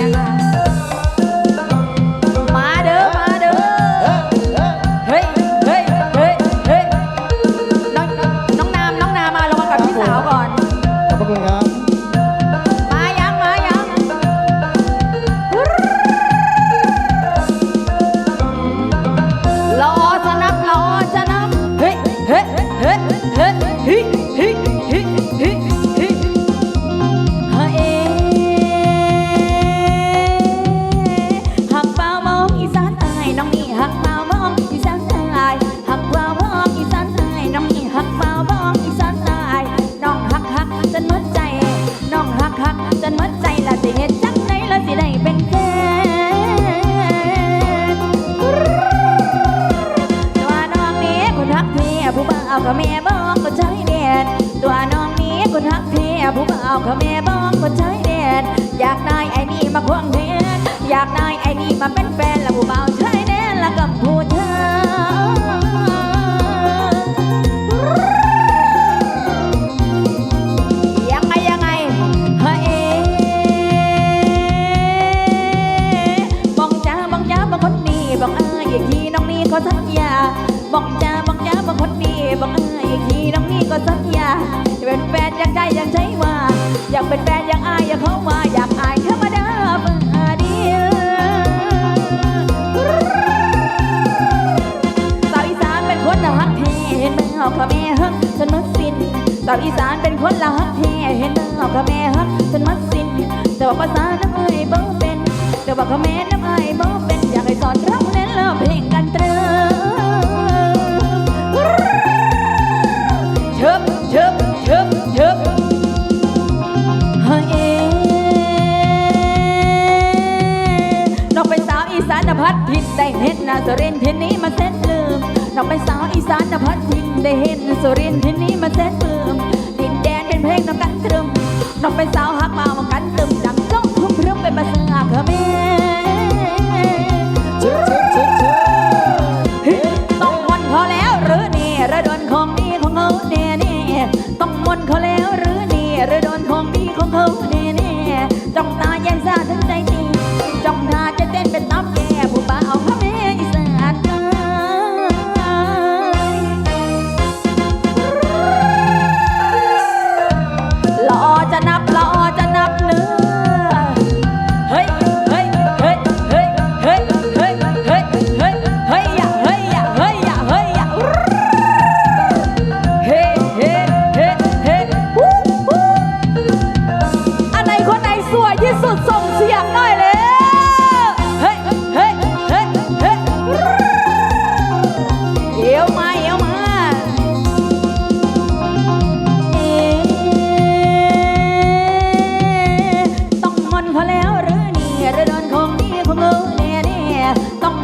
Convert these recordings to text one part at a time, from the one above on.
นะคะ ช้เด็ดตัวน้องนี้คนฮักเพียผู้บ่าวกับแม่บ้อกก็ใช้เด็ดอยากได้ไอ้นี่มาควงเทนอยากได้ไอ้นี่มาเป็นแฟนแล้วผู้บ่าวใช้เด็ดละกับผู้เธอยังไงยังไงเฮ้ยบอกจ้าบอกจ้าบอกคนดีบอกเอ้ยอีกทีน้องนี่ก็สัญญาบอกจ้าบอกจ้าบอกคนดีบอกเอ้ยอีก ทีน้องนี่ก็สัญญาจะเป็นแฟนอยากได้อยากใช้ว่าอยากเป็นแฟนอยากอายอยากเข้ามาอยากอายธรรมดาเบื่อเดียวสาวอีสานเป็นคนละฮักแท้เห็นเมืองขาแม่ฮักจนมัดสิ้นสาวอีสานเป็นคนละฮักแท้เห็นเมืองขาแม่ฮักจนมัดสิ้นแต่ว่าภาษาน้ำเอ้บ่เป็นแต่ว่าขาแม่น้ำเอ้บ่ พัดทินได้เห็นนะสรินทินนี้มาเต้นลืมเราเป็นสาวอีสานนะพัดทินได้เห็นนะสรินทินนี้มาเต้นลืมดินแดนเป็นเพลงน้ำกันตรึมเราเป็นสาวฮักมาวงกันตรึมดังจ้องทุ่มเรึมเป็นภาษาเขมรต้องวันพอแล้วหรือนี่ระดนของดีของเงานี่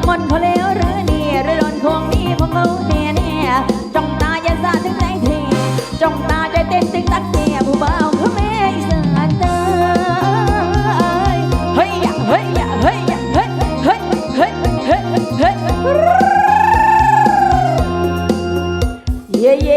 มนพอแล้วหรือนี่หรือหล่นคงนี่ของเขาแน่แน่จ้องตาอย่าซาถึงไหนเทจ้องตาใจเต้นตึงตักเนี่ย